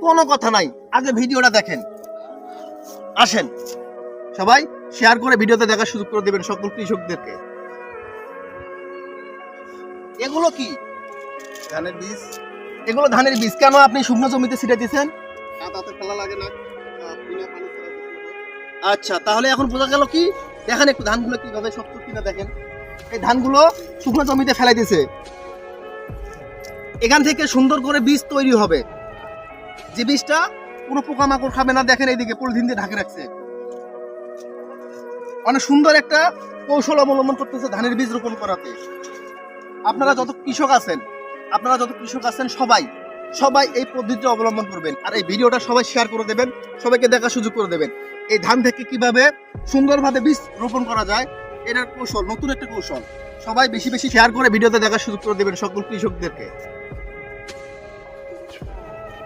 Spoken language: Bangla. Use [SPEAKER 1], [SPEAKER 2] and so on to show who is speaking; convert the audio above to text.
[SPEAKER 1] কোনো কথা নাই। আগে ভিডিওটা দেখেন। আসেন। সবাই শেয়ার করে ভিডিওতে দেখার সুযোগ করে দেবেন সকল কৃষকদেরকে। এগুলো কি?
[SPEAKER 2] ধানের বীজ।
[SPEAKER 1] এগুলো ধানের বীজ। কেন আপনি শুকনো জমিতে ছিটে দিয়েছেন?
[SPEAKER 2] ফেলা লাগে না।
[SPEAKER 1] আচ্ছা তাহলে এখন বোঝা গেল কি? দেখেন একটু ধানগুলো কীভাবে শক্ত কিনা দেখেন। এই ধানগুলো শুকনো জমিতে ফেলাই দিয়েছে। এখান থেকে সুন্দর করে বীজ তৈরি হবে। যে বীজটা কোনো পোকামাকড় খাবে না, দেখেন এইদিকে পলিথিন দিয়ে ঢাকে রাখছে। অনেক সুন্দর একটা কৌশল অবলম্বন করতেছে ধানের বীজ রোপণ করাতে। আপনারা যত কৃষক আছেন, আপনারা যত কৃষক আছেন, সবাই সবাই এই পদ্ধতিটা অবলম্বন করবেন। আর এই ভিডিওটা সবাই শেয়ার করে দেবেন, সবাইকে দেখার সুযোগ করে দেবেন। এই ধান থেকে কীভাবে সুন্দরভাবে বীজ রোপণ করা যায়, এটার কৌশল, নতুন একটা কৌশল। সবাই বেশি বেশি শেয়ার করে ভিডিওতে দেখার সুযোগ করে দেবেন সকল কৃষকদেরকে।